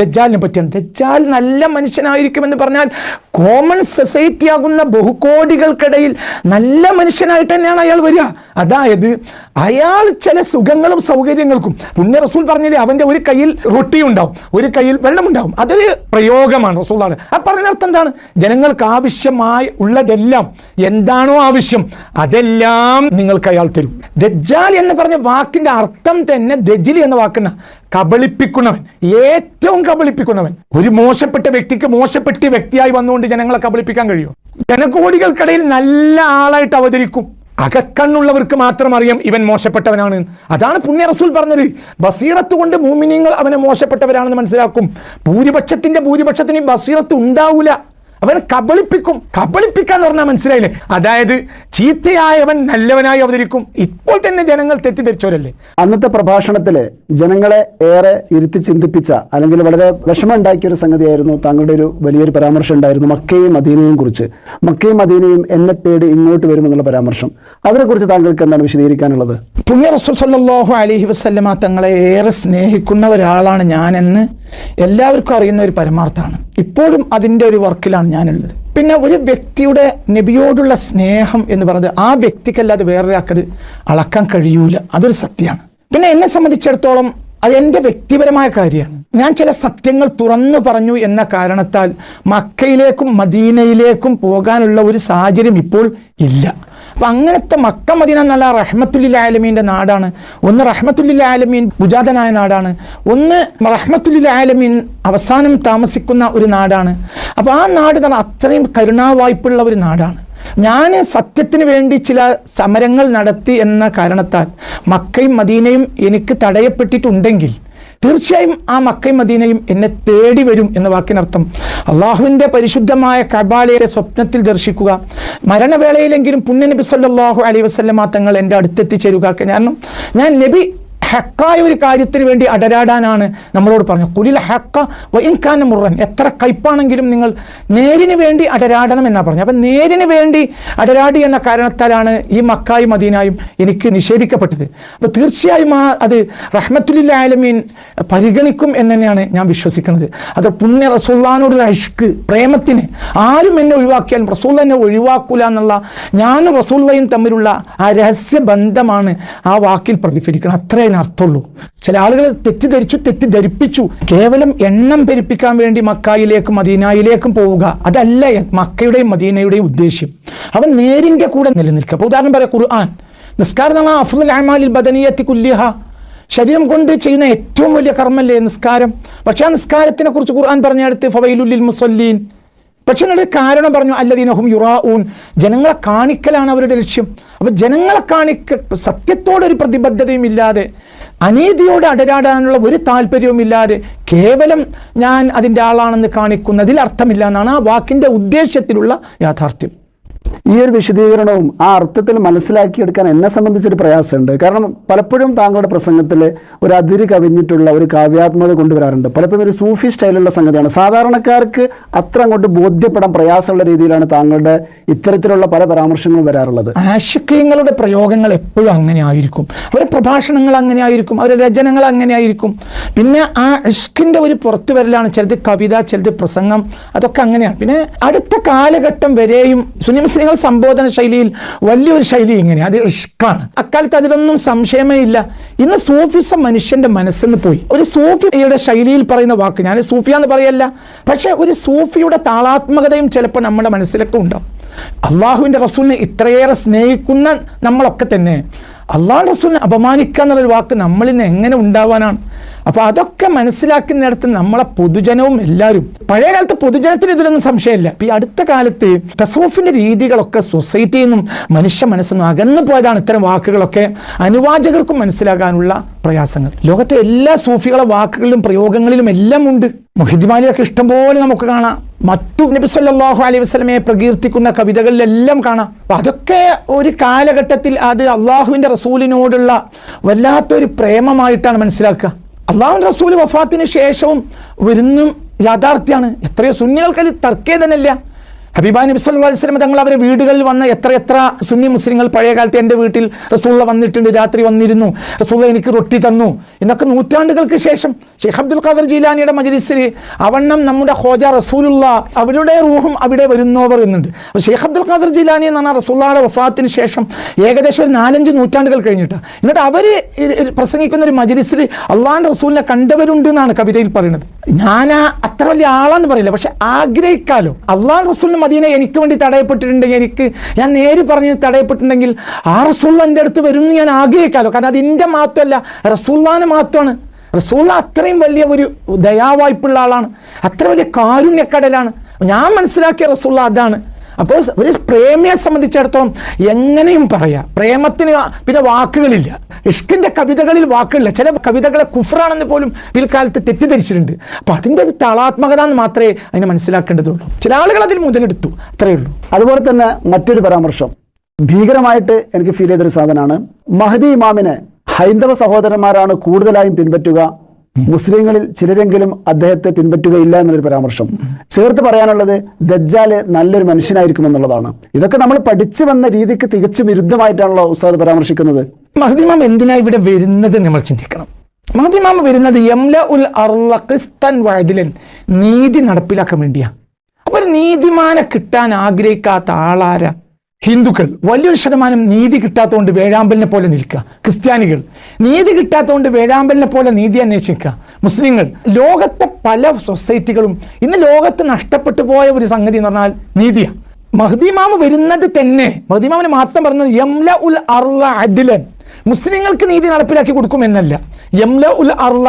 ദജ്ജാലിനെ പറ്റിയാണ്. ദജ്ജാൽ നല്ല മനുഷ്യനായിരിക്കുമെന്ന് പറഞ്ഞാൽ കോമൺ സൊസൈറ്റി ആകുന്ന ബഹുകോടികൾക്കിടയിൽ നല്ല മനുഷ്യനായിട്ട് തന്നെയാണ് അയാൾ വരിക. അതായത് അയാൾ ചില സുഖങ്ങളും സൗകര്യങ്ങൾക്കും പുണ്യ റസൂൽ പറഞ്ഞില്ലേ അവന്റെ ഒരു കയ്യിൽ റൊട്ടി ഉണ്ടാവും ഒരു കയ്യിൽ വെള്ളമുണ്ടാവും അതൊരു പ്രയോഗമാണ് റസൂളാണ് ആ പറഞ്ഞ അർത്ഥം എന്താണ്? ജനങ്ങൾക്ക് ആവശ്യമായി ഉള്ളതെല്ലാം എന്താണോ ആവശ്യം അതെല്ലാം നിങ്ങൾക്ക് അയാൾ തരും. ദജ്ജാൽ എന്ന് പറഞ്ഞ വാക്കിന്റെ അർത്ഥം തന്നെ ദജിലി എന്ന വാക്കുന്ന. കബളിപ്പിക്കുന്നവൻ. ഏറ്റവും കബളിപ്പിക്കുന്നവൻ. ഒരു മോശപ്പെട്ട വ്യക്തിക്ക് മോശപ്പെട്ട വ്യക്തിയായി വന്നുകൊണ്ട് ജനങ്ങളെ കബളിപ്പിക്കാൻ കഴിയും? ജനകോടികൾക്കിടയിൽ നല്ല ആളായിട്ട് അവതരിക്കും. അകക്കണ്ണുള്ളവർക്ക് മാത്രം അറിയാം ഇവൻ മോശപ്പെട്ടവനാണ്. അതാണ് പുണ്യ റസൂൽ പറഞ്ഞത്. ബസീറത്ത് കൊണ്ട് മൂമിനിങ്ങൾ അവനെ മോശപ്പെട്ടവരാണെന്ന് മനസ്സിലാക്കും. ഭൂരിപക്ഷത്തിന്റെ ഭൂരിപക്ഷത്തിന് ബസീറത്ത് ഉണ്ടാവൂല. അവനെ കബളിപ്പിക്കും. കബളിപ്പിക്കാന്ന് പറഞ്ഞാൽ മനസ്സിലായില്ലേ? അതായത് ചീത്തയായവൻ നല്ലവനായി അവതരിക്കും. ഇപ്പോൾ തന്നെ ജനങ്ങൾ തെറ്റിദ്ധരിച്ചവരല്ലേ? അന്നത്തെ പ്രഭാഷണത്തിൽ ജനങ്ങളെ ഏറെ ഇരുത്തി ചിന്തിപ്പിച്ച അല്ലെങ്കിൽ വളരെ വിഷമം ഉണ്ടാക്കിയ ഒരു സംഗതിയായിരുന്നു താങ്കളുടെ ഒരു വലിയൊരു പരാമർശം ഉണ്ടായിരുന്നു മക്കയും മദീനയും കുറിച്ച്. മക്കയും മദീനയും എന്നെ തേടി ഇങ്ങോട്ട് വരുമെന്നുള്ള പരാമർശം. അതിനെക്കുറിച്ച് താങ്കൾക്ക് എന്താണ് വിശദീകരിക്കാനുള്ളത്? പുണ്യ റസൂൽ സല്ലല്ലാഹു അലൈഹി വസല്ലമ തങ്ങളെ ഏറെ സ്നേഹിക്കുന്ന ഒരാളാണ് ഞാനെന്ന് എല്ലാവർക്കും അറിയുന്ന ഒരു പരമാർത്ഥമാണ്. ഇപ്പോഴും അതിന്റെ ഒരു വർക്കിലാണ് ഞാനുള്ളത്. പിന്നെ ഒരു വ്യക്തിയുടെ നബിയോടുള്ള സ്നേഹം എന്ന് പറയുന്നത് ആ വ്യക്തിക്കല്ലാതെ വേറൊരാൾക്കത് അളക്കാൻ കഴിയൂല. അതൊരു സത്യമാണ്. പിന്നെ എന്നെ സംബന്ധിച്ചിടത്തോളം അത് എന്റെ വ്യക്തിപരമായ കാര്യമാണ്. ഞാൻ ചില സത്യങ്ങൾ തുറന്നു പറഞ്ഞു എന്ന കാരണത്താൽ മക്കയിലേക്കും മദീനയിലേക്കും പോകാനുള്ള ഒരു സാഹചര്യം ഇപ്പോൾ ഇല്ല. അപ്പം അങ്ങനത്തെ മക്ക മദീന എന്നുള്ള റഹ്മത്തുല്ലിൽ ആലമീന്റെ നാടാണ്. ഒന്ന് റഹ്മത്തുല്ലിൽ ആലമീൻ ഗുജാതനായ നാടാണ്. ഒന്ന് റഹ്മത്തുല്ലിൽ ആലമീൻ അവസാനം താമസിക്കുന്ന ഒരു നാടാണ്. അപ്പോൾ ആ നാട് തന്നെ അത്രയും കരുണാവായ്പുള്ള ഒരു നാടാണ്. ഞാൻ സത്യത്തിന് വേണ്ടി ചില സമരങ്ങൾ നടത്തി എന്ന കാരണത്താൽ മക്കയും മദീനയും എനിക്ക് തടയപ്പെട്ടിട്ടുണ്ടെങ്കിൽ തീർച്ചയായും ആ മക്കയും മദീനയും എന്നെ തേടി വരും എന്ന വാക്കിനർത്ഥം. അള്ളാഹുവിന്റെ പരിശുദ്ധമായ കബാലയെ സ്വപ്നത്തിൽ ദർശിക്കുക. മരണവേളയിലെങ്കിലും പുണ്യ നബി സല്ലല്ലാഹു അലൈഹി വസല്ലമ തങ്ങൾ എന്റെ അടുത്തെത്തിച്ചേരുക. കാരണം ഞാൻ നബി ഹക്കായ ഒരു കാര്യത്തിന് വേണ്ടി അടരാടാനാണ് നമ്മളോട് പറഞ്ഞത്. കുലിൽ ഹക്ക വൈൻഖാന മുറൻ. എത്ര കയ്പാണെങ്കിലും നിങ്ങൾ നേരിന് വേണ്ടി അടരാടണം എന്നാണ് പറഞ്ഞു അപ്പം നേരിന് വേണ്ടി അടരാടി എന്ന കാരണത്താലാണ് ഈ മക്കായി മദീനായും എനിക്ക് നിഷേധിക്കപ്പെട്ടത്. അപ്പോൾ തീർച്ചയായും ആ അത് റഹ്മത്തുലില്ല ആലമീൻ പരിഗണിക്കും എന്ന് തന്നെയാണ് ഞാൻ വിശ്വസിക്കുന്നത്. അത് പുണ്യ റസൂള്ളാനോടുള്ള ഇഷ്ക് പ്രേമത്തിന് ആരും എന്നെ ഒഴിവാക്കിയാലും റസൂൽ എന്നെ ഒഴിവാക്കൂല എന്നുള്ള ഞാനും റസൂള്ളയും തമ്മിലുള്ള ആ രഹസ്യ ബന്ധമാണ് ആ വാക്കിൽ പ്രതിഫലിക്കുന്നത്. അത്രേ അർത്ഥമുള്ളൂ. ചില ആളുകൾ തെറ്റിദ്ധരിച്ചു തെറ്റിദ്ധരിപ്പിച്ചു. കേവലം എണ്ണം പെരുപ്പിക്കാൻ വേണ്ടി മക്കായിലേക്കും മദീനായിലേക്കും പോവുക അതല്ല മക്കയുടെയും മദീനയുടെയും ഉദ്ദേശ്യം. അവൻ നേരിന്റെ കൂടെ നിലനിൽക്കുക. അപ്പോൾ ഉദാഹരണം പറയാം ഖുർആൻ. നിസ്കാരം എന്നാൽ അഫുൽ അഹ്മാലിൽ ബദനീയത്തി കുല്യഹ ശരീരം കൊണ്ട് ചെയ്യുന്ന ഏറ്റവും വലിയ കർമ്മല്ലേ നിസ്കാരം? പക്ഷേ ആ നിസ്കാരത്തിനെ കുറിച്ച് ഖുർആൻ പറഞ്ഞെടുത്ത് ഫവൈലുല്ലിൽ മുസല്ലീൻ. പക്ഷെ എന്നൊരു കാരണം പറഞ്ഞു അല്ലദീനഹും യുറാഊൻ. ജനങ്ങളെ കാണിക്കലാണ് അവരുടെ ലക്ഷ്യം. അപ്പോൾ ജനങ്ങളെ കാണിക്ക സത്യത്തോടൊരു പ്രതിബദ്ധതയും ഇല്ലാതെ അനീതിയോട് അടരാടാനുള്ള ഒരു താല്പര്യവും ഇല്ലാതെ കേവലം ഞാൻ അതിന്റെ ആളാണെന്ന് കാണിക്കുന്നതിൽ അർത്ഥമില്ല എന്നാണ് ആ വാക്കിന്റെ ഉദ്ദേശത്തിലുള്ള യാഥാർത്ഥ്യം. ഈ ഒരു വിശദീകരണവും ആ അർത്ഥത്തിൽ മനസ്സിലാക്കിയെടുക്കാൻ എന്നെ സംബന്ധിച്ചൊരു പ്രയാസമുണ്ട്. കാരണം പലപ്പോഴും താങ്കളുടെ പ്രസംഗത്തിൽ ഒരു അതിര് കവിഞ്ഞിട്ടുള്ള ഒരു കാവ്യാത്മകത കൊണ്ടുവരാറുണ്ട്. പലപ്പോഴും ഒരു സൂഫി സ്റ്റൈലുള്ള സംഗതിയാണ്. സാധാരണക്കാർക്ക് അത്ര അങ്ങോട്ട് ബോധ്യപ്പെടാൻ പ്രയാസമുള്ള രീതിയിലാണ് താങ്കളുടെ ഇത്തരത്തിലുള്ള പല പരാമർശങ്ങളും വരാറുള്ളത്. ആശയങ്ങളുടെ പ്രയോഗങ്ങൾ എപ്പോഴും അങ്ങനെ ആയിരിക്കും. അവരുടെ പ്രഭാഷണങ്ങൾ അങ്ങനെ ആയിരിക്കും. അവരുടെ രചനകൾ അങ്ങനെ ആയിരിക്കും. പിന്നെ ആ ഇഷ്കിന്റെ ഒരു പുറത്തു വരലാണ് ചിലത് കവിത ചിലത് പ്രസംഗം അതൊക്കെ അങ്ങനെയാണ്. പിന്നെ അടുത്ത കാലഘട്ടം വരെയും സുന്നി മുസ്ലിങ്ങൾ സംബോധന ശൈലിയിൽ വലിയൊരു ശൈലി ഇങ്ങനെ അത് ഇഷ്കാണ്. അക്കാലത്ത് അതിലൊന്നും സംശയമേ ഇല്ല ഇന്ന് സൂഫിസം മനുഷ്യന്റെ മനസ്സിന്ന് പോയി. ഒരു സൂഫിയുടെ ശൈലിയിൽ പറയുന്ന വാക്ക് ഞാൻ സൂഫിയ എന്ന് പറയല്ല പക്ഷെ ഒരു സൂഫിയുടെ താളാത്മകതയും ചിലപ്പോൾ നമ്മുടെ മനസ്സിലൊക്കെ ഉണ്ടാവും. അള്ളാഹുവിന്റെ റസൂലിനെ ഇത്രയേറെ സ്നേഹിക്കുന്ന നമ്മളൊക്കെ തന്നെ. അള്ളാഹു റസൂലിനെ അപമാനിക്കുക എന്നുള്ളൊരു വാക്ക് നമ്മളിൽ നിന്ന് എങ്ങനെ ഉണ്ടാവാനാണ്? അപ്പോൾ അതൊക്കെ മനസ്സിലാക്കുന്നിടത്ത് നമ്മളെ പൊതുജനവും എല്ലാവരും പഴയ കാലത്ത് പൊതുജനത്തിന് ഇതിലൊന്നും സംശയമില്ല. ഈ അടുത്ത കാലത്ത് തസോഫിന്റെ രീതികളൊക്കെ സൊസൈറ്റിയിൽ നിന്നും മനുഷ്യ മനസ്സൊന്നും അകന്നു പോയതാണ് ഇത്തരം വാക്കുകളൊക്കെ അനുവാചകർക്കും മനസ്സിലാകാനുള്ള പ്രയാസങ്ങൾ. ലോകത്തെ എല്ലാ സൂഫികളെ വാക്കുകളിലും പ്രയോഗങ്ങളിലും എല്ലാം ഉണ്ട്. മുഹിദ്മാലിയൊക്കെ ഇഷ്ടംപോലെ നമുക്ക് കാണാം. മറ്റു നബി സല്ലല്ലാഹു അലൈഹി വസല്ലമയെ പ്രകീർത്തിക്കുന്ന കവിതകളിലെല്ലാം കാണാം. അപ്പം അതൊക്കെ ഒരു കാലഘട്ടത്തിൽ അത് അള്ളാഹുവിന്റെ റസൂലിനോടുള്ള വല്ലാത്തൊരു പ്രേമമായിട്ടാണ് മനസ്സിലാക്കുക. അള്ളാഹുവിന്റെ റസൂൽ വഫാത്തിന് ശേഷവും വരുന്നും യാഥാർത്ഥ്യമാണ് എത്രയോ സുന്നികൾക്ക് അത് തർക്കേ തന്നെയില്ല. ഹബീബാ നബി സല്ലു അലൈഹി വസല്ലം തങ്ങൾ അവരെ വീടുകളിൽ വന്ന എത്ര എത്ര സുന്നി മുസ്ലിങ്ങൾ പഴയ കാലത്ത് എന്റെ വീട്ടിൽ റസൂള്ള വന്നിട്ടുണ്ട് രാത്രി വന്നിരുന്നു റസൂള്ള എനിക്ക് റൊട്ടി തന്നു എന്നൊക്കെ നൂറ്റാണ്ടുകൾക്ക് ശേഷം ഷെയ്ഖ് അബ്ദുൽ ഖാദർ ജീലാനിയുടെ മജലിസിൽ അവണ്ണം നമ്മുടെ ഹോജ റസൂലുള്ള അവരുടെ റൂഹും അവിടെ വരുന്നവർ എന്നുണ്ട് അപ്പോൾ ഷെയ്ഖ് അബ്ദുൽ ഖാദർ ജീലാനി എന്ന് പറഞ്ഞാൽ റസൂള്ളയുടെ വഫാത്തിന് ശേഷം ഏകദേശം ഒരു നാലഞ്ച് നൂറ്റാണ്ടുകൾ കഴിഞ്ഞിട്ടാണ് എന്നിട്ട് അവർ പ്രസംഗിക്കുന്ന ഒരു മജലിസിൽ അള്ളാഹാൻ റസൂലിനെ കണ്ടവരുണ്ട് എന്നാണ് കവിതയിൽ പറയുന്നത്. ഞാൻ അത്ര വലിയ ആളാന്ന് പറയില്ല പക്ഷെ ആഗ്രഹിക്കാലോ. അള്ളാഹ് റസൂലിന് മദീന എനിക്ക് വേണ്ടി തടയപ്പെട്ടിട്ടുണ്ടെങ്കിൽ എനിക്ക് ഞാൻ നേര് പറഞ്ഞ് തടയപ്പെട്ടിട്ടുണ്ടെങ്കിൽ ആ റസൂള്ള എന്റെ അടുത്ത് വരും എന്ന് ഞാൻ ആഗ്രഹിക്കാമല്ലോ കാരണം അത് എന്റെ മാത്രമല്ല റസൂള്ളാന് മാത്രമാണ്. റസൂള്ള അത്രയും വലിയ ഒരു ദയാവായ്പുള്ള ആളാണ്. അത്ര വലിയ കാരുണ്യക്കടലാണ്. ഞാൻ മനസ്സിലാക്കിയ റസൂള്ള അതാണ്. അപ്പോൾ ഒരു പ്രേമിയെ സംബന്ധിച്ചിടത്തോളം എങ്ങനെയും പറയാം. പ്രേമത്തിന് പിന്നെ വാക്കുകളില്ല. ഇഷ്കിന്റെ കവിതകളിൽ വാക്കുകളില്ല. ചില കവിതകളെ കുഫറാണെന്ന് പോലും പിൽക്കാലത്ത് തെറ്റിദ്ധരിച്ചിട്ടുണ്ട്. അപ്പോൾ അതിന്റെ ഒരു തളാത്മകത എന്ന് മാത്രമേ അതിനെ മനസ്സിലാക്കേണ്ടതുള്ളൂ. ചില ആളുകൾ അതിൽ മുതലെടുത്തു. അത്രയേ ഉള്ളൂ. അതുപോലെ തന്നെ മറ്റൊരു പരാമർശം. ഭീകരമായിട്ട് എനിക്ക് ഫീൽ ചെയ്തൊരു സാധനമാണ്. മഹദി ഇമാമിനെ ഹൈന്ദവ സഹോദരന്മാരാണ് കൂടുതലായും പിൻപറ്റുക. മുസ്ലിങ്ങളിൽ ചിലരെങ്കിലും അദ്ദേഹത്തെ പിൻപറ്റുകയില്ല എന്നൊരു പരാമർശം. ചേർത്ത് പറയാനുള്ളത് ദജ്ജാൽ നല്ലൊരു മനുഷ്യനായിരിക്കും എന്നുള്ളതാണ്. ഇതൊക്കെ നമ്മൾ പഠിച്ചു വന്ന രീതിക്ക് തികച്ചും വിരുദ്ധമായിട്ടാണല്ലോ ഉസ്താദ് പരാമർശിക്കുന്നത്. മഹദിമാം എന്തിനാ ഇവിടെ വരുന്നത് നമ്മൾ ചിന്തിക്കണം. മഹദിമാം വരുന്നത് നീതി നടപ്പിലാക്കാൻ വേണ്ടിയാ. അപ്പൊ ഒരു നീതിമാനെ കിട്ടാൻ ആഗ്രഹിക്കാത്ത ആളാരാ? ഹിന്ദുക്കൾ. വലിയൊരു ശതമാനം നീതി കിട്ടാത്തതുകൊണ്ട് വേഴാമ്പലിനെ പോലെ നിൽക്കുക ക്രിസ്ത്യാനികൾ. നീതി കിട്ടാത്തതുകൊണ്ട് വേഴാമ്പലിനെ പോലെ നീതി അന്വേഷിക്കുക മുസ്ലിങ്ങൾ. ലോകത്തെ പല സൊസൈറ്റികളും ഇന്ന് ലോകത്ത് നഷ്ടപ്പെട്ടു പോയ ഒരു സംഗതി എന്ന് പറഞ്ഞാൽ നീതിയാണ് മഹദീമാമ് വരുന്നത് തന്നെ. മഹദീമാമിന് മാത്രം പറഞ്ഞത് യംല ഉൽ അർവ അദിലൻ. മുസ്ലിങ്ങൾക്ക് നീതി നടപ്പിലാക്കി കൊടുക്കും എന്നല്ല യംല ഉൽ അർല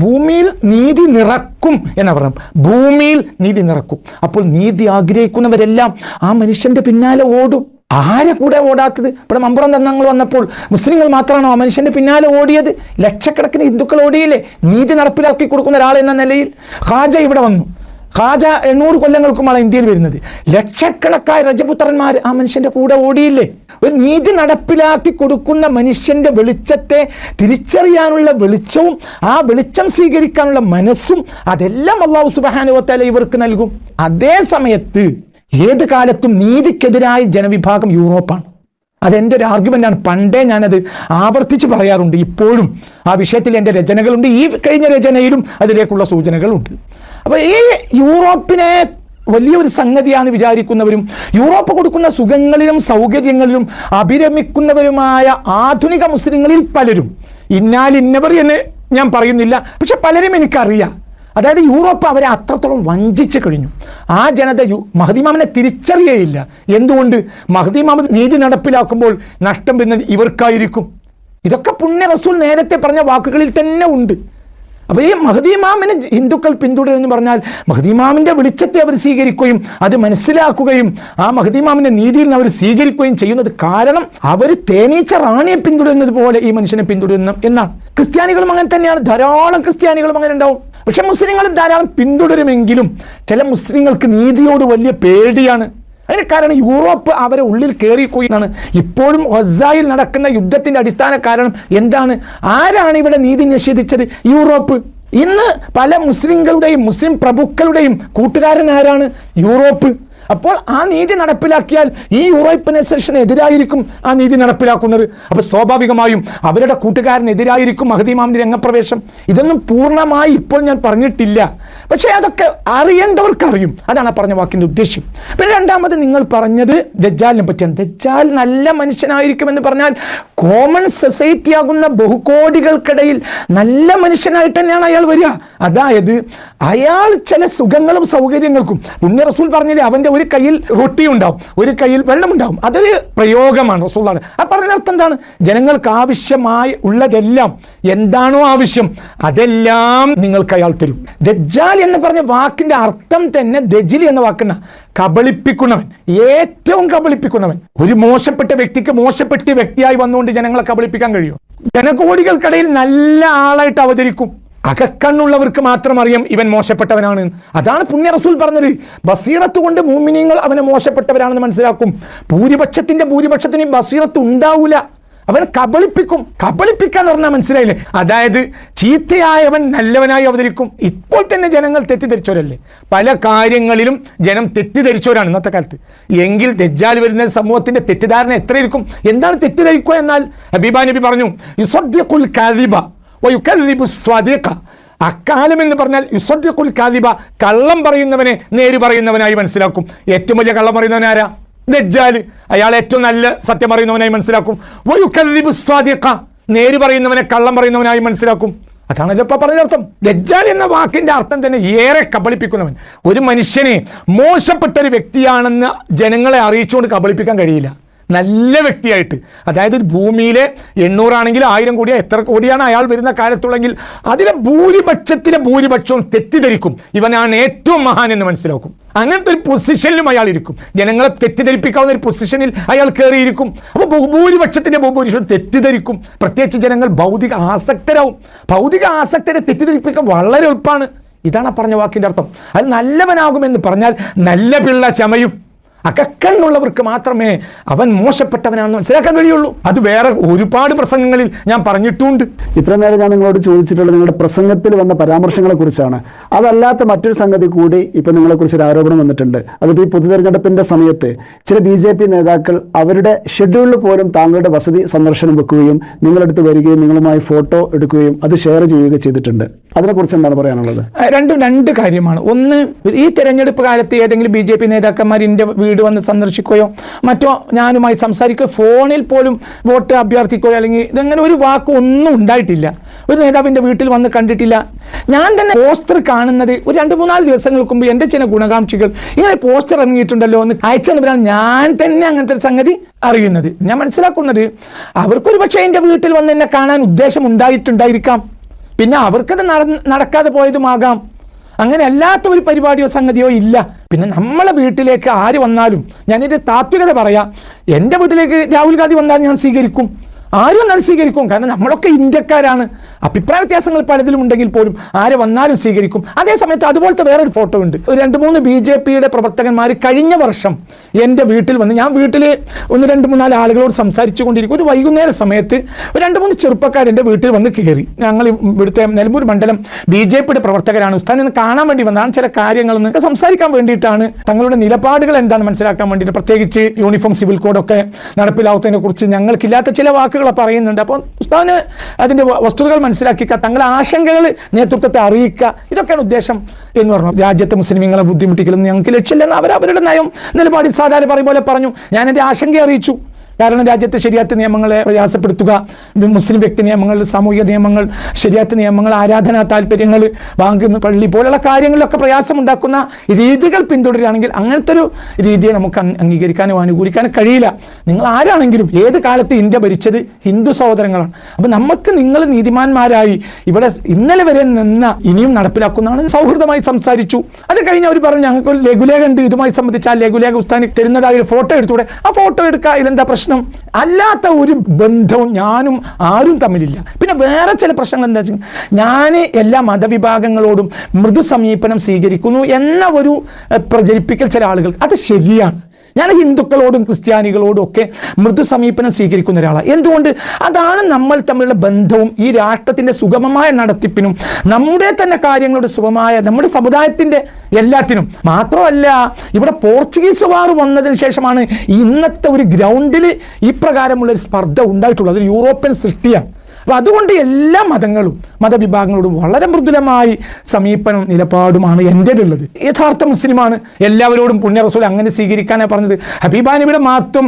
ഭൂമിയിൽ നീതി നിറക്കും എന്നാ പറഞ്ഞു ഭൂമിയിൽ നീതി നിറക്കും. അപ്പോൾ നീതി ആഗ്രഹിക്കുന്നവരെല്ലാം ആ മനുഷ്യന്റെ പിന്നാലെ ഓടും. ആരെ കൂടെ ഓടാത്തത്? ഇവിടെ മമ്പുറം തന്നങ്ങൾ വന്നപ്പോൾ മുസ്ലിങ്ങൾ മാത്രമാണോ ആ മനുഷ്യന്റെ പിന്നാലെ ഓടിയത്? ലക്ഷക്കണക്കിന് ഹിന്ദുക്കൾ ഓടിയില്ലേ? നീതി നടപ്പിലാക്കി കൊടുക്കുന്ന ഒരാൾ എന്ന നിലയിൽ ഹാജ ഇവിടെ വന്നു. ഖാജ എണ്ണൂറ് കൊല്ലങ്ങൾക്കുമാണ് ഇന്ത്യയിൽ വരുന്നത്. ലക്ഷക്കണക്കായ രജപുത്രന്മാർ ആ മനുഷ്യന്റെ കൂടെ ഓടിയില്ലേ? ഒരു നീതി നടപ്പിലാക്കി കൊടുക്കുന്ന മനുഷ്യന്റെ വെളിച്ചത്തെ തിരിച്ചറിയാനുള്ള വെളിച്ചവും ആ വെളിച്ചം സ്വീകരിക്കാനുള്ള മനസ്സും അതെല്ലാം അള്ളാഹു സുബാനുവത്തല ഇവർക്ക് നൽകും. അതേ സമയത്ത് ഏത് കാലത്തും നീതിക്കെതിരായ ജനവിഭാഗം യൂറോപ്പാണ്. അതെന്റെ ഒരു ആർഗ്യുമെന്റാണ് പണ്ടേ ഞാനത് ആവർത്തിച്ച് പറയാറുണ്ട്. ഇപ്പോഴും ആ വിഷയത്തിൽ എന്റെ രചനകളുണ്ട്. ഈ കഴിഞ്ഞ രചനയിലും അതിലേക്കുള്ള സൂചനകളുണ്ട്. അപ്പോൾ ഈ യൂറോപ്പിനെ വലിയൊരു സംഗതിയാണ് വിചാരിക്കുന്നവരും യൂറോപ്പ് കൊടുക്കുന്ന സുഖങ്ങളിലും സൗകര്യങ്ങളിലും അഭിരമിക്കുന്നവരുമായ ആധുനിക മുസ്ലിങ്ങളിൽ പലരും. ഇന്നാൽ ഇന്നവർ എന്ന് ഞാൻ പറയുന്നില്ല പക്ഷെ പലരും എനിക്കറിയാം. അതായത് യൂറോപ്പ് അവരെ അത്രത്തോളം വഞ്ചിച്ചു കഴിഞ്ഞു. ആ ജനത യു മഹദിമാമിനെ തിരിച്ചറിയേയില്ല. എന്തുകൊണ്ട്? മഹദിമാമത് നീതി നടപ്പിലാക്കുമ്പോൾ നഷ്ടം വരുന്നത് ഇവർക്കായിരിക്കും. ഇതൊക്കെ പുണ്യ റസൂൽ നേരത്തെ പറഞ്ഞ വാക്കുകളിൽ തന്നെ ഉണ്ട്. അപ്പോൾ ഈ മഹദീമാമിനെ ഹിന്ദുക്കൾ പിന്തുടരുമെന്ന് പറഞ്ഞാൽ മഹദീമാമിന്റെ വെളിച്ചത്തെ അവർ സ്വീകരിക്കുകയും അത് മനസ്സിലാക്കുകയും ആ മഹദീമാമിന്റെ നീതിയിൽ നിന്ന് അവർ സ്വീകരിക്കുകയും ചെയ്യുന്നത് കാരണം അവർ തേനീച്ച റാണിയെ പിന്തുടരുന്നത് പോലെ ഈ മനുഷ്യനെ പിന്തുടരുന്നു എന്നാണ്. ക്രിസ്ത്യാനികളും അങ്ങനെ തന്നെയാണ്. ധാരാളം ക്രിസ്ത്യാനികളും അങ്ങനെ ഉണ്ടാവും. പക്ഷെ മുസ്ലിങ്ങളും ധാരാളം പിന്തുടരുമെങ്കിലും ചില മുസ്ലിങ്ങൾക്ക് നീതിയോട് വലിയ പേടിയാണ്. അതിന് കാരണം യൂറോപ്പ് അവരെ ഉള്ളിൽ കയറിപ്പോയിന്നാണ് ഇപ്പോഴും ഒസായിൽ നടക്കുന്ന യുദ്ധത്തിന്റെ അടിസ്ഥാന കാരണം എന്താണ്? ആരാണ് ഇവിടെ നീതി നിഷേധിച്ചത്? യൂറോപ്പ്. ഇന്ന് പല മുസ്ലിങ്ങളുടെയും മുസ്ലിം പ്രഭുക്കളുടെയും കൂട്ടുകാരൻ ആരാണ്? യൂറോപ്പ്. അപ്പോൾ ആ നീതി നടപ്പിലാക്കിയാൽ ഈ യൂറോപ്യനൈസേഷന് എതിരായിരിക്കും ആ നീതി നടപ്പിലാക്കുന്നത്. അപ്പോൾ സ്വാഭാവികമായും അവരുടെ കൂട്ടുകാരനെതിരായിരിക്കും മഹദീമാമിന്റെ രംഗപ്രവേശം. ഇതൊന്നും പൂർണമായി ഇപ്പോൾ ഞാൻ പറഞ്ഞിട്ടില്ല. പക്ഷേ അതൊക്കെ അറിയേണ്ടവർക്ക് അറിയും അതാണ് പറഞ്ഞ വാക്കിന്റെ ഉദ്ദേശ്യം. പിന്നെ രണ്ടാമത് നിങ്ങൾ പറഞ്ഞത് ദജ്ജാലിനെ പറ്റിയാണ്. ദജ്ജാൽ നല്ല മനുഷ്യനായിരിക്കുമെന്ന് പറഞ്ഞാൽ കോമൺ സൊസൈറ്റി ആകുന്ന ബഹുകോടികൾക്കിടയിൽ നല്ല മനുഷ്യനായിട്ട് തന്നെയാണ് അയാൾ വരിക. അതായത് അയാൾ ചില സുഖങ്ങളും സൗകര്യങ്ങൾക്കും. പുണ്യ റസൂൽ പറഞ്ഞില്ലേ അവന്റെ ഒരു കയ്യിൽ റൊട്ടി ഉണ്ടാവും ഒരു കയ്യിൽ വെള്ളമുണ്ടാവും. അതൊരു പ്രയോഗമാണ് റസൂള്ളാണ് ആ പറഞ്ഞ അർത്ഥം എന്താണ്? ജനങ്ങൾക്ക് ആവശ്യമായി ഉള്ളതെല്ലാം എന്താണോ ആവശ്യം അതെല്ലാം നിങ്ങൾക്ക് അയാൾ തരും. ദജ്ജാൽ എന്ന് പറഞ്ഞ വാക്കിന്റെ അർത്ഥം തന്നെ ദജിലി എന്ന വാക്കുന്ന കബളിപ്പിക്കുന്നവൻ ഏറ്റവും കബളിപ്പിക്കുന്നവൻ. ഒരു മോശപ്പെട്ട വ്യക്തിക്ക് മോശപ്പെട്ട വ്യക്തിയായി വന്നുകൊണ്ട് ജനങ്ങളെ കബളിപ്പിക്കാൻ കഴിയും ജനകോടികൾക്കിടയിൽ നല്ല ആളായിട്ട് അവതരിക്കും. അകക്കണ്ണുള്ളവർക്ക് മാത്രം അറിയാം ഇവൻ മോശപ്പെട്ടവനാണ്. അതാണ് പുണ്യ റസൂൽ പറഞ്ഞത്. ബസീറത്ത് കൊണ്ട് മൂമിനിയങ്ങൾ അവനെ മോശപ്പെട്ടവരാണെന്ന് മനസ്സിലാക്കും. ഭൂരിപക്ഷത്തിന്റെ ഭൂരിപക്ഷത്തിന് ബസീറത്ത് ഉണ്ടാവൂല. അവനെ കബളിപ്പിക്കും. കബളിപ്പിക്കാന്ന് പറഞ്ഞാൽ മനസ്സിലായില്ലേ? അതായത് ചീത്തയായവൻ നല്ലവനായി അവതരിക്കും. ഇപ്പോൾ തന്നെ ജനങ്ങൾ തെറ്റിദ്ധരിച്ചവരല്ലേ? പല കാര്യങ്ങളിലും ജനം തെറ്റിദ്ധരിച്ചവരാണ് ഇന്നത്തെ കാലത്ത്. എങ്കിൽ ദജ്ജാൽ വരുന്ന സമൂഹത്തിന്റെ തെറ്റിദ്ധാരണ എത്രയിരിക്കും? എന്താണ് തെറ്റിദ്ധരിക്കുക എന്നാൽ? ഹബീബ നബി പറഞ്ഞു യുസദ്ദിഖുൽ കാദിബ സ്വാദിഖ. അക്കാലം എന്ന് പറഞ്ഞാൽ യുസദ്ദിഖുൽ കാദിബ കള്ളം പറയുന്നവനെ നേര് പറയുന്നവനായി മനസ്സിലാക്കും. ഏറ്റവും വലിയ കള്ളം പറയുന്നവൻ ആരാ? ദജ്ജാൽ അയാൾ ഏറ്റവും നല്ല സത്യം പറയുന്നവനായി മനസ്സിലാക്കും. വയുക്കല്ലിബു സ്വാദിഖ നേര് പറയുന്നവനെ കള്ളം പറയുന്നവനായി മനസ്സിലാക്കും. അതാണല്ലോ ഇപ്പൊ പറഞ്ഞ അർത്ഥം. ദജ്ജാൽ എന്ന വാക്കിന്റെ അർത്ഥം തന്നെ ഏറെ കബളിപ്പിക്കുന്നവൻ. ഒരു മനുഷ്യനെ മോശപ്പെട്ടൊരു വ്യക്തിയാണെന്ന് ജനങ്ങളെ അറിയിച്ചുകൊണ്ട് കബളിപ്പിക്കാൻ കഴിയില്ല. നല്ല വ്യക്തിയായിട്ട്. അതായത് ഭൂമിയിലെ എണ്ണൂറാണെങ്കിൽ ആയിരം കോടിയാ എത്ര കോടിയാണ് അയാൾ വരുന്ന കാലത്തുള്ളെങ്കിൽ അതിലെ ഭൂരിപക്ഷത്തിലെ ഭൂരിപക്ഷവും തെറ്റിദ്ധരിക്കും. ഇവനാണ് ഏറ്റവും മഹാൻ എന്ന് മനസ്സിലാക്കും. അങ്ങനത്തെ ഒരു പൊസിഷനിലും അയാൾ ഇരിക്കും. ജനങ്ങളെ തെറ്റിദ്ധരിപ്പിക്കാവുന്ന ഒരു പൊസിഷനിൽ അയാൾ കയറിയിരിക്കും. അപ്പോൾ ബഹുഭൂരിപക്ഷത്തിന്റെ ബഹുഭൂരിപക്ഷം തെറ്റിദ്ധരിക്കും. പ്രത്യേകിച്ച് ജനങ്ങൾ ഭൗതിക ആസക്തരാവും. ഭൗതിക ആസക്തരെ തെറ്റിദ്ധരിപ്പിക്കാൻ വളരെ എളുപ്പമാണ്. ഇതാണ് പറഞ്ഞ വാക്കിന്റെ അർത്ഥം. അത് നല്ലവനാകുമെന്ന് പറഞ്ഞാൽ നല്ല പിള്ള ചമയും. അകക്കണ്ണുള്ളവർക്ക് മാത്രമേ അവൻ മോശപ്പെട്ടവനാണെന്ന് മനസ്സിലാക്കാൻ കഴിയുള്ളൂ. അത് വേറെ ഒരുപാട് പ്രസംഗങ്ങളിൽ ഞാൻ പറഞ്ഞിട്ടുണ്ട്. ഇത്ര നേരം ഞാൻ നിങ്ങളോട് ചോദിച്ചിട്ടുള്ളത് നിങ്ങളുടെ പ്രസംഗത്തിൽ വന്ന പരാമർശങ്ങളെ കുറിച്ചാണ്. അതല്ലാത്ത മറ്റൊരു സംഗതി കൂടി ഇപ്പം നിങ്ങളെക്കുറിച്ച് ഒരു ആരോപണം വന്നിട്ടുണ്ട്. അതിപ്പോൾ ഈ പൊതുതെരഞ്ഞെടുപ്പിന്റെ സമയത്ത് ചില ബി ജെ പി നേതാക്കൾ അവരുടെ ഷെഡ്യൂളിൽ പോലും താങ്കളുടെ വസതി സന്ദർശനം വെക്കുകയും നിങ്ങളെടുത്ത് വരികയും നിങ്ങളുമായി ഫോട്ടോ എടുക്കുകയും അത് ഷെയർ ചെയ്യുകയും ചെയ്തിട്ടുണ്ട്. അതിനെക്കുറിച്ച് എന്താണ് പറയാനുള്ളത്? രണ്ടും രണ്ട് കാര്യമാണ്. ഒന്ന് ഈ തെരഞ്ഞെടുപ്പ് കാലത്ത് ഏതെങ്കിലും ബി ജെ പി നേതാക്കന്മാർ എന്റെ വീട് വന്ന് സന്ദർശിക്കുകയോ മറ്റോ ഞാനുമായി സംസാരിക്കുകയോ ഫോണിൽ പോലും വോട്ട് അഭ്യർത്ഥിക്കുകയോ അല്ലെങ്കിൽ ഇതങ്ങനെ ഒരു വാക്ക് ഒന്നും ഉണ്ടായിട്ടില്ല. ഒരു നേതാവിന്റെ വീട്ടിൽ വന്ന് കണ്ടിട്ടില്ല. ഞാൻ തന്നെ പോസ്റ്റർ കാണുന്നത് ഒരു രണ്ട് മൂന്നാൽ ദിവസങ്ങൾക്ക് മുമ്പ് എന്റെ ചില ഗുണകാംക്ഷികൾ ഇങ്ങനെ പോസ്റ്റർ ഇറങ്ങിയിട്ടുണ്ടല്ലോ എന്ന് അയച്ചെന്ന് പറഞ്ഞാൽ ഞാൻ തന്നെ അങ്ങനത്തെ ഒരു സംഗതി അറിയുന്നത്. ഞാൻ മനസ്സിലാക്കുന്നത് അവർക്കൊരു പക്ഷേ എന്റെ വീട്ടിൽ വന്ന് എന്നെ കാണാൻ ഉദ്ദേശം ഉണ്ടായിട്ടുണ്ടായിരിക്കാം. പിന്നെ അവർക്കത് നടക്കാതെ പോയതുമാകാം. അങ്ങനെ അല്ലാത്ത ഒരു പരിപാടിയോ സംഗതിയോ ഇല്ല. പിന്നെ നമ്മളെ വീട്ടിലേക്ക് ആര് വന്നാലും ഞാനെന്റെ താത്വികത പറയാം. എന്റെ വീട്ടിലേക്ക് രാഹുൽ ഗാന്ധി വന്നാൽ ഞാൻ സ്വീകരിക്കും. ആരും വന്നാൽ സ്വീകരിക്കും. കാരണം നമ്മളൊക്കെ ഇന്ത്യക്കാരാണ്. അഭിപ്രായ വ്യത്യാസങ്ങൾ പലതിലും ഉണ്ടെങ്കിൽ പോലും ആരെ വന്നാലും സ്വീകരിക്കും. അതേസമയത്ത് അതുപോലത്തെ വേറൊരു ഫോട്ടോ ഉണ്ട്. രണ്ട് മൂന്ന് ബി ജെ പിയുടെ പ്രവർത്തകന്മാർ കഴിഞ്ഞ വർഷം എന്റെ വീട്ടിൽ വന്ന് ഞാൻ വീട്ടിൽ ഒന്ന് രണ്ട് മൂന്നാൽ ആളുകളോട് സംസാരിച്ചു കൊണ്ടിരിക്കും. ഒരു വൈകുന്നേര സമയത്ത് ഒരു രണ്ട് മൂന്ന് ചെറുപ്പക്കാർ എന്റെ വീട്ടിൽ വന്ന് കയറി ഞങ്ങൾ ഇവിടുത്തെ നിലമ്പൂർ മണ്ഡലം ബി ജെ പിയുടെ പ്രവർത്തകരാണ്. ഉസ്താൻ കാണാൻ വേണ്ടി വന്നതാണ് ചില കാര്യങ്ങൾ കാര്യങ്ങളെന്ന് സംസാരിക്കാൻ വേണ്ടിയിട്ടാണ്. തങ്ങളുടെ നിലപാടുകൾ എന്താണെന്ന് മനസ്സിലാക്കാൻ വേണ്ടിയിട്ട് പ്രത്യേകിച്ച് യൂണിഫോം സിവിൽ കോഡൊക്കെ നടപ്പിലാവുന്നതിനെ കുറിച്ച് ഞങ്ങൾക്കില്ലാത്ത ചില വാക്കുകൾ പറയുന്നുണ്ട് അപ്പോൾ ഉസ്താദിന് അതിന്റെ വസ്തുതകൾ മനസ്സിലാക്കിക്കുക തങ്ങളുടെ ആശങ്കകൾ നേതൃത്വത്തെ അറിയിക്കുക ഇതൊക്കെയാണ് ഉദ്ദേശം എന്ന് പറഞ്ഞു. രാജ്യത്തെ മുസ്ലിമീങ്ങളെ ബുദ്ധിമുട്ടിക്കലൊന്നും ഞങ്ങൾക്ക് ലക്ഷ്യമില്ലെന്ന് അവർ അവരുടെ നയം നിലപാടിൽ സാധാരണ പറയും പോലെ പറഞ്ഞു. ഞാൻ എന്റെ ആശങ്ക അറിയിച്ചു. കാരണം രാജ്യത്തെ ശരിയാത്ത നിയമങ്ങളെ പ്രയാസപ്പെടുത്തുക മുസ്ലിം വ്യക്തി നിയമങ്ങൾ സാമൂഹിക നിയമങ്ങൾ ശരിയാത്ത നിയമങ്ങൾ ആരാധനാ താല്പര്യങ്ങൾ ബാങ്ക് പള്ളി പോലുള്ള കാര്യങ്ങളിലൊക്കെ പ്രയാസമുണ്ടാക്കുന്ന രീതികൾ പിന്തുടരുകയാണെങ്കിൽ അങ്ങനത്തെ ഒരു രീതിയെ നമുക്ക് അംഗ- അംഗീകരിക്കാനോ അനുകൂലിക്കാനോ കഴിയില്ല. നിങ്ങൾ ആരാണെങ്കിലും ഏത് കാലത്ത് ഇന്ത്യ ഭരിച്ചത്? ഹിന്ദു സഹോദരങ്ങളാണ്. അപ്പം നമുക്ക് നിങ്ങൾ നീതിമാന്മാരായി ഇവിടെ ഇന്നലെ വരെ നിന്ന ഇനിയും നടപ്പിലാക്കുന്നതാണ്. സൗഹൃദമായി സംസാരിച്ചു. അത് കഴിഞ്ഞ് അവർ പറഞ്ഞു ഞങ്ങൾക്ക് ലഘുലേഖ ഉണ്ട്. ഇതുമായി സംബന്ധിച്ച് ആ ലഘുലേഖ ഉസ്താനി തരുന്നതായ ഒരു ഫോട്ടോ എടുത്തൂടെ. ആ ഫോട്ടോ എടുക്കുക ഇതിലെന്താ പ്രശ്നം? അല്ലാത്ത ഒരു ബന്ധവും ഞാനും ആരും തമ്മിലില്ല. പിന്നെ വേറെ ചില പ്രശ്നങ്ങൾ എന്താ വെച്ചാൽ ഞാൻ എല്ലാ മതവിഭാഗങ്ങളോടും മൃദു സമീപനം സ്വീകരിക്കുന്നു എന്ന ഒരു പ്രചരിപ്പിക്കൽ ചില ആളുകൾ. അത് ശരിയാണ്. ഞാൻ ഹിന്ദുക്കളോടും ക്രിസ്ത്യാനികളോടും ഒക്കെ മൃദു സമീപനം സ്വീകരിക്കുന്ന ഒരാളാണ് എന്തുകൊണ്ട്? അതാണ് നമ്മൾ തമ്മിലുള്ള ബന്ധവും ഈ രാഷ്ട്രത്തിന്റെ സുഗമമായ നടത്തിപ്പിനും നമ്മുടെ തന്നെ കാര്യങ്ങളുടെ സുഗമമായ നമ്മുടെ സമുദായത്തിന്റെ എല്ലാത്തിനും. മാത്രമല്ല ഇവിടെ പോർച്ചുഗീസുകാർ വന്നതിന് ശേഷമാണ് ഇന്നത്തെ ഒരു ഗ്രൗണ്ടിൽ ഇപ്രകാരമുള്ള പ്രകാരമുള്ള ഒരു സ്പർദ്ധ ഉണ്ടായിട്ടുള്ളത്. യൂറോപ്യൻ സൃഷ്ടിയാണ്. അപ്പോൾ അതുകൊണ്ട് എല്ലാ മതങ്ങളും മതവിഭാഗങ്ങളോടും വളരെ മൃദുലമായി സമീപനം നിലപാടുമാണ് എന്റേതുള്ളത് യഥാർത്ഥ മുസ്ലിമാണ്. എല്ലാവരോടും പുണ്യറസൂൽ അങ്ങനെ സ്വീകരിക്കാനാണ് പറഞ്ഞത്. ഹബീബാനബിയുടെ മാത്തും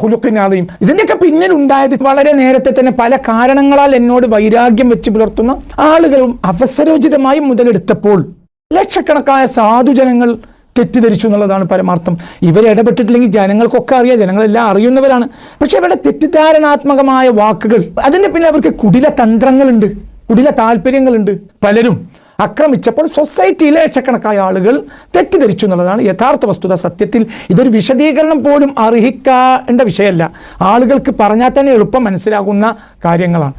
ഹുലുക്കിനാളെയും ഇതിന്റെയൊക്കെ പിന്നിൽ ഉണ്ടായത് വളരെ നേരത്തെ തന്നെ പല കാരണങ്ങളാൽ എന്നോട് വൈരാഗ്യം വെച്ച് പുലർത്തുന്ന ആളുകളും അവസരോചിതമായി മുതലെടുത്തപ്പോൾ ലക്ഷക്കണക്കായ സാധുജനങ്ങൾ തെറ്റിദ്ധരിച്ചു എന്നുള്ളതാണ് പരമാർത്ഥം. ഇവർ ഇടപെട്ടിട്ടില്ലെങ്കിൽ ജനങ്ങൾക്കൊക്കെ അറിയാം ജനങ്ങളെല്ലാം അറിയുന്നവരാണ്. പക്ഷേ ഇവരുടെ തെറ്റിദ്ധാരണാത്മകമായ വാക്കുകൾ അതിന്റെ പിന്നെ അവർക്ക് കുടില തന്ത്രങ്ങളുണ്ട് കുടില താല്പര്യങ്ങളുണ്ട്. പലരും ആക്രമിച്ചപ്പോൾ സൊസൈറ്റിയിലെ ലക്ഷക്കണക്കായ ആളുകൾ തെറ്റിദ്ധരിച്ചു എന്നുള്ളതാണ് യഥാർത്ഥ വസ്തുത. സത്യത്തിൽ ഇതൊരു വിശദീകരണം പോലും അർഹിക്കേണ്ട വിഷയമല്ല. ആളുകൾക്ക് പറഞ്ഞാൽ തന്നെ എളുപ്പം മനസ്സിലാകുന്ന കാര്യങ്ങളാണ്.